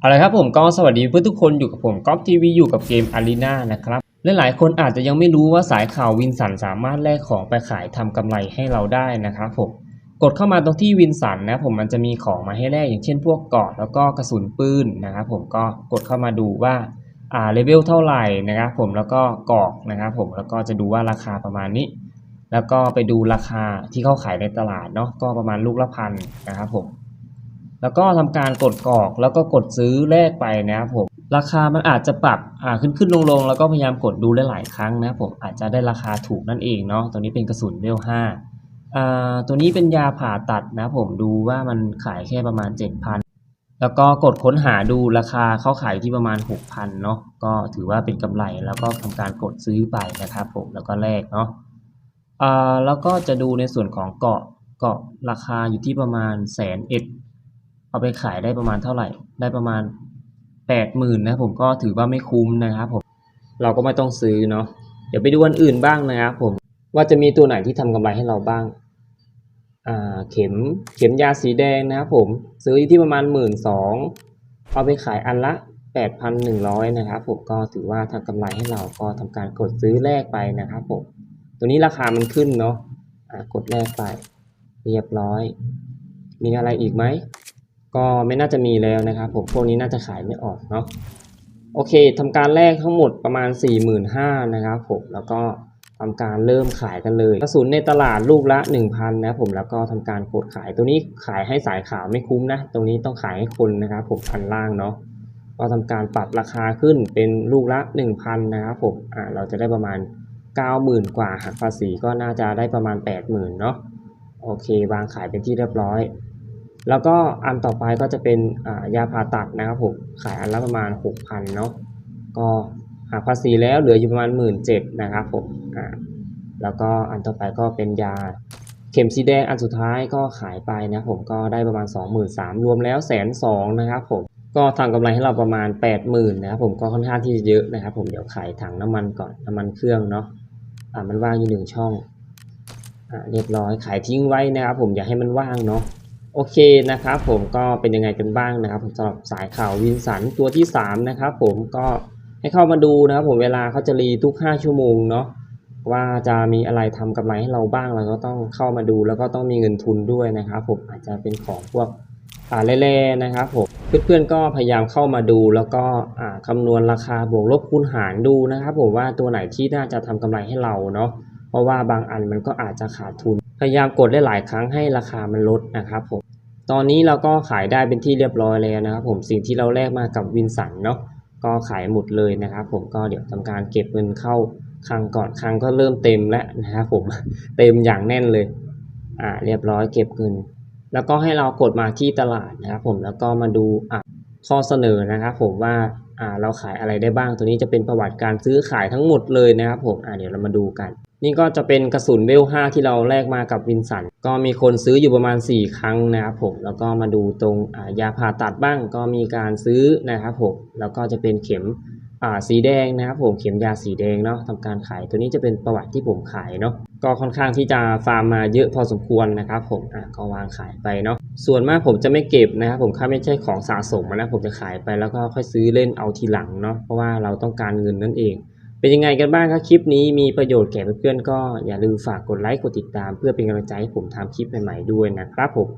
เอาละครับผมก็สวัสดีเพื่อนทุกคนอยู่กับผมก๊อฟทีวีอยู่กับเกมอารีนานะครับและหลายคนอาจจะยังไม่รู้ว่าสายข่าววินสันสามารถแลกของไปขายทำกำไรให้เราได้นะครับผมกดเข้ามาตรงที่วินสันนะผมมันจะมีของมาให้แลกอย่างเช่นพวกเกราะแล้วก็กระสุนปืนนะครับผมก็กดเข้ามาดูว่าอ่าเลเวลเท่าไหร่นะครับผมแล้วก็กอกนะครับผมแล้วก็จะดูว่าราคาประมาณนี้ แล้วก็ไปดูราคาที่เขาขายในตลาดเนาะก็ประมาณลูกละพันนะครับผม แล้วก็ทำการกดกรอกแล้วก็กดซื้อแลกไปนะครับผมราคามันอาจจะปรับอ่าขึ้นขึ้นลงลงแล้วก็พยายามกดดูหลายๆครั้งนะครับผมอาจจะได้ราคาถูกนั่นเองเนาะตัวนี้เป็นกระสุนเวลห้าอ่าตัวนี้เป็นยาผ่าตัดนะผมดูว่ามันขายแค่ประมาณ 7,000 แล้วก็กดค้นหาดูราคาเขาขายที่ประมาณ 6,000เนาะก็ถือว่าเป็นกำไรแล้วก็ทำการกดซื้อไปนะครับผมแล้วก็แลกเนาะอ่าแล้วก็จะดูในส่วนของเกาะเกาะราคาอยู่ที่ประมาณแสนเอ็ด เอาไปขายได้ประมาณเท่าไหร่ ได้ประมาณแปดหมื่นนะผมก็ถือว่าไม่คุ้มนะครับผม เราก็ไม่ต้องซื้อเนาะ เดี๋ยวไปดูอันอื่นบ้างนะครับผม ว่าจะมีตัวไหนที่ทำกำไรให้เราบ้าง อ่า เข็ม เข็มยาสีแดงนะครับผม ซื้ออยู่ที่ประมาณหมื่นสองเอาไปขายอันละแปดพันหนึ่งร้อยนะครับผมก็ถือว่าทำกำไรให้เราก็ทำการกดซื้อแลกไปนะครับผมตัวนี้ราคามันขึ้นเนาะอ่ากดแลกไป เรียบร้อย มีอะไรอีกไหม ก็ไม่น่าจะมีแล้วนะครับผมพวกนี้น่าจะขายไม่ออกเนาะโอเคทำการแลกทั้งหมดประมาณ 45,000นะครับผมแล้วก็ทำการเริ่มขายกันเลยกระสุนในตลาดลูกละ 1,000นะผมแล้วก็ทำการกดขายตัวนี้ขายให้สายขาวไม่คุ้มนะตรงนี้ต้องขายให้คนนะครับผมพันล่างเนาะก็ทำการปรับราคาขึ้นเป็นลูกละ 1,000นะครับผมอ่าเราจะได้ประมาณ 90,000 กว่าหักภาษีก็น่าจะได้ประมาณ 80,000เนาะโอเควางขายเป็นที่เรียบร้อย แล้วก็อันต่อไปก็จะเป็นยาผ่าตัดนะครับผมขายอันละประมาณ 6,000เนาะก็หักภาษีแล้วเหลืออยู่ประมาณ 1 7ื่นนะครับผมอ่าแล้วก็อันต่อไปก็เป็นยาเข็มสีแดงอันสุดท้ายก็ขายไปนะผมก็ได้ประมาณ 23,000รวมแล้วแสนสองนะครับผมก็ทำกำไรให้เราประมาณ 80,000นะครับผมก็ค่อนข้างที่จะเยอะนะครับผมเดี๋ยวขายถังน้ำมันก่อนน้ำมันเครื่องเนาะอ่ามันว่างอยู่หนึ่งช่องอ่าเรียบร้อยขายทิ้งไว้นะครับผมอย่าให้มันว่างเนาะ โอเคนะครับผมก็เป็นยังไงกันบ้างนะครับสำหรับสายข่าววินสันตัวที่ 3 นะครับผมก็ให้เข้ามาดูนะครับผมเวลาเขาจะรีทุก 5 ชั่วโมงเนาะว่าจะมีอะไรทำกำไรให้เราบ้างเราก็ต้องเข้ามาดูแล้วก็ต้องมีเงินทุนด้วยนะครับผมอาจจะเป็นของพวกอ่าเล่ๆนะครับผมเพื่อนๆก็พยายามเข้ามาดูแล้วก็อ่าคำนวณราคาบวกลบคูณหารดูนะครับผมว่าตัวไหนที่น่าจะทำกำไรให้เราเนาะเพราะว่าบางอันมันก็อาจจะขาดทุน พยายามกดได้หลายครั้งให้ราคามันลดนะครับผมตอนนี้เราก็ขายได้เป็นที่เรียบร้อยแล้วนะครับผมสิ่งที่เราแลกมากับวินสันเนาะก็ขายหมดเลยนะครับ ผมก็เดี๋ยวทำการเก็บเงินเข้าคลังก่อนคลังก็เริ่มเต็มแล้วนะครับผมเต็มอย่างแน่นเลยอ่าเรียบร้อยเก็บเงิน แล้วก็ให้เรากดมาที่ตลาดนะครับผมแล้วก็มาดูอะข้อเสนอนะครับผมว่าอ่าเราขายอะไรได้บ้างตัวนี้จะเป็นประวัติการซื้อขายทั้งหมดเลยนะครับผมอ่าเดี๋ยวเรามาดูกัน นี่ก็จะเป็นกระสุนเวล5ที่เราแลกมากับวินสัน ก็มีคนซื้ออยู่ประมาณ 4 ครั้งนะครับผม แล้วก็มาดูตรงายาผ่าตัดบ้างก็มีการซื้อนะครับผม แล้วก็จะเป็นเข็มสีแดงนะครับผมเข็มยาสีแดงเนาะทำการขายตัวนี้จะเป็นประวัติที่ผมขายเนาะก็ค่อนข้างที่จะฟาร์มมาเยอะพอสมควรนะครับผมอะก็วางขายไปเนาะส่วนมากผมจะไม่เก็บนะครับผมถ้าไม่ใช่ของสะสมนะผมจะขายไปแล้วก็ค่อยซื้อเล่นเอาทีหลังเนาะเพราะว่าเราต้องการเงินนั่นเอง เป็นยังไงกันบ้างครับคลิปนี้มีประโยชน์แก่เพื่อนๆก็อย่าลืมฝากกดไลค์กดติดตาม เพื่อเป็นกำลังใจให้ผมทำคลิปใหม่ๆด้วยนะครับผม